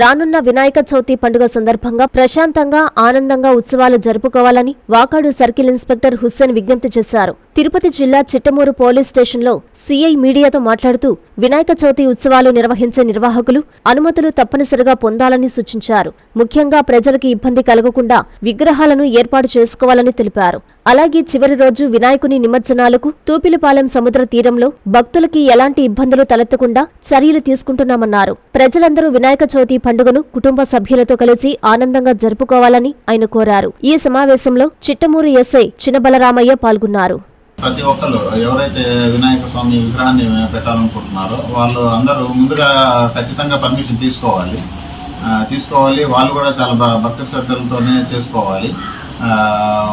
రానున్న వినాయక చవితి పండుగ సందర్భంగా ప్రశాంతంగా ఆనందంగా ఉత్సవాలు జరుపుకోవాలని వాకాడు సర్కిల్ ఇన్స్పెక్టర్ హుస్సేన్ విజ్ఞప్తి చేశారు. తిరుపతి జిల్లా చిట్టమూరు పోలీస్ స్టేషన్లో సీఐ మీడియాతో మాట్లాడుతూ వినాయక చవితి ఉత్సవాలు నిర్వహించే నిర్వాహకులు అనుమతులు తప్పనిసరిగా పొందాలని సూచించారు. ముఖ్యంగా ప్రజలకు ఇబ్బంది కలగకుండా విగ్రహాలను ఏర్పాటు చేసుకోవాలని తెలిపారు. అలాగే చివరి రోజు వినాయకుని నిమజ్జనాలకు తూపిలిపాలెం సముద్ర తీరంలో భక్తులకి ఎలాంటి ఇబ్బందులు తలెత్తకుండా చర్యలు తీసుకుంటున్నామన్నారు. ప్రజలందరూ వినాయక చవితి పండుగను కుటుంబ సభ్యులతో కలిసి ఆనందంగా జరుపుకోవాలని ఆయన కోరారు. ఈ సమావేశంలో చిట్టమూరు ఎస్ఐ చిన్నబలరామయ్య పాల్గొన్నారు. ప్రతి ఒక్కరు ఎవరైతే వినాయక స్వామి విగ్రహాన్ని పెట్టాలనుకుంటున్నారో వాళ్ళు అందరూ ముందుగా ఖచ్చితంగా పర్మిషన్ తీసుకోవాలి. తీసుకోవాలి. వాళ్ళు కూడా చాలా భక్తి శ్రద్ధలతోనే చేసుకోవాలి.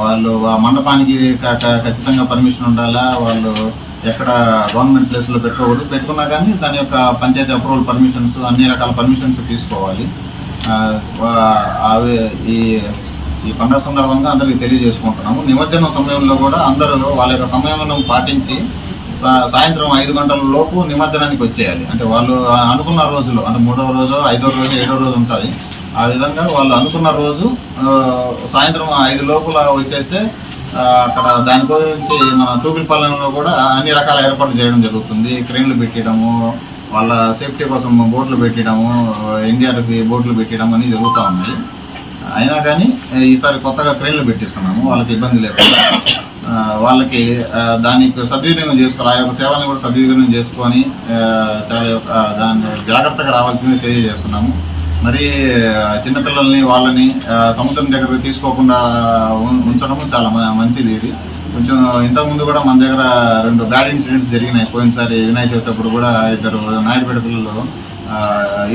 వాళ్ళు ఆ మండపానికి ఖచ్చితంగా పర్మిషన్ ఉండాలా? వాళ్ళు ఎక్కడ గవర్నమెంట్ ప్లేస్లో పెట్టుకోకూడదు? పెట్టుకున్నా కానీ దాని యొక్క పంచాయతీ అప్రూవల్ పర్మిషన్స్ అన్ని రకాల పర్మిషన్స్ తీసుకోవాలి. అవి ఈ ఈ పండుగ సందర్భంగా అందరికీ తెలియజేసుకుంటున్నాము. నిమజ్జనం సమయంలో కూడా అందరూ వాళ్ళ యొక్క సమయం పాటించి సాయంత్రం ఐదు గంటల లోపు నిమజ్జనానికి వచ్చేయాలి. అంటే వాళ్ళు అనుకున్న రోజులు అంటే మూడవ రోజు ఐదో రోజు ఏడో రోజు ఉంటుంది ఆ విధంగా వాళ్ళు అనుకున్న రోజు సాయంత్రం ఐదు లోపల వచ్చేస్తే అక్కడ దాని గురించి మన తూపిలిపాలెంలో కూడా అన్ని రకాల ఏర్పాట్లు చేయడం జరుగుతుంది. క్రెయిన్లు పెట్టడము వాళ్ళ సేఫ్టీ కోసం బోట్లు పెట్టడము ఎన్డీఆర్ఎఫ్ బోట్లు పెట్టడం అని జరుగుతూ ఉన్నాయి. అయినా కానీ ఈసారి కొత్తగా క్రెయిన్లు పెట్టిస్తున్నాము వాళ్ళకి ఇబ్బంది లేకుండా. వాళ్ళకి దానికి సద్వినియోగం చేసుకోవాలి. ఆ యొక్క సేవలను కూడా సద్వినియోగం చేసుకొని చాలా దాన్ని జాగ్రత్తగా రావాల్సింది తెలియజేస్తున్నాము. మరి చిన్నపిల్లల్ని వాళ్ళని సముద్రం దగ్గరకు తీసుకోకుండా ఉం- ఉంచడము చాలా మ- మంచిది ఇది. కొంచెం ఇంతకుముందు కూడా మన దగ్గర రెండు బ్యాడ్ ఇన్సిడెంట్స్ జరిగినాయి. పోయినసారి వినాయక చవితి అప్పుడు కూడా ఇద్దరు నాయుడుపేట పిల్లలు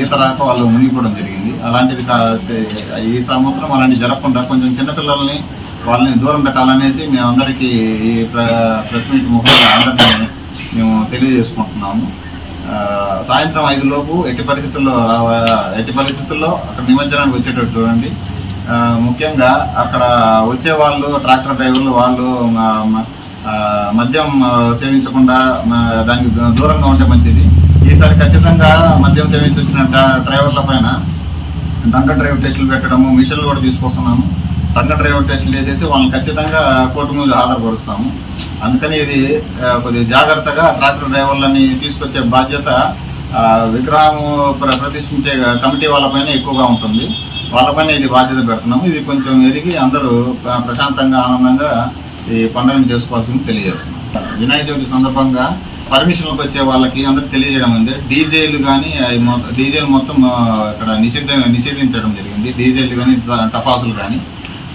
ఈత రాక వాళ్ళు మునిగిపోవడం జరిగింది. అలాంటిది ఈ సంవత్సరం అలాంటివి జరగకుండా కొంచెం చిన్నపిల్లల్ని వాళ్ళని దూరం పెట్టాలనేసి మేము అందరికీ ఈ ప్ర- ప్రెస్ మీట్ ముఖ్యంగా అందరికీ మేము తెలియజేసుకుంటున్నాము. సాయంత్రం ఐదు లోపు ఎట్టి పరిస్థితుల్లో ఎట్టి పరిస్థితుల్లో అక్కడ నిమజ్జనానికి వచ్చేటట్టు చూడండి. ముఖ్యంగా అక్కడ వచ్చే వాళ్ళు ట్రాక్టర్ డ్రైవర్లు వాళ్ళు మద్యం సేవించకుండా దానికి దూ- దూరంగా ఉంటే మంచిది. ఈసారి ఖచ్చితంగా మద్యం సేవించి వచ్చిన డ్రైవర్ల పైన దంగ డ్రైవర్ టెస్టులు పెట్టడము మిషన్లు కూడా తీసుకొస్తున్నాము. దంగ డ్రైవర్ టెస్టులు చేసేసి వాళ్ళని ఖచ్చితంగా కోర్టు ముందు ఆధారపరుస్తాము అందుకని ఇది కొద్దిగా జాగ్రత్తగా ట్రాక్టర్ డ్రైవర్లని తీసుకొచ్చే బాధ్యత ఆ, విగ్రహం ప్ర- ప్రతిష్ఠించే కమిటీ వాళ్ళపైన ఎక్కువగా ఉంటుంది. వాళ్ళపైన ఇది బాధ్యత పెడుతున్నాము. ఇది కొంచెం ఎదిగి అందరూ ప్రశాంతంగా ఆనందంగా ఈ పండుగను చేసుకోవాల్సింది తెలియజేస్తున్నాం. వినాయక చవితి సందర్భంగా పర్మిషన్లకు వచ్చే వాళ్ళకి అందరికి తెలియజేయడం ఉంది డీజేలు కానీ డీజేలు మొత్తం ఇక్కడ నిషేధ నిషేధించడం జరిగింది. డీజేలు కానీ టపాసులు కానీ.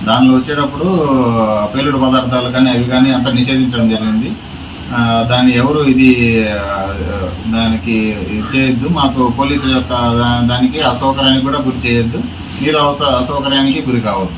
దానిలో వచ్చేటప్పుడు పేలుడు పదార్థాలు కానీ అవి కానీ అంత నిషేధించడం జరిగింది. దాన్ని ఎవరు ఇది దానికి చేయొద్దు. మాకు పోలీసుల యొక్క దానికి అసౌకర్యానికి కూడా గురి చేయొద్దు. మీరు అవసర అసౌకర్యానికి గురి కావద్దు.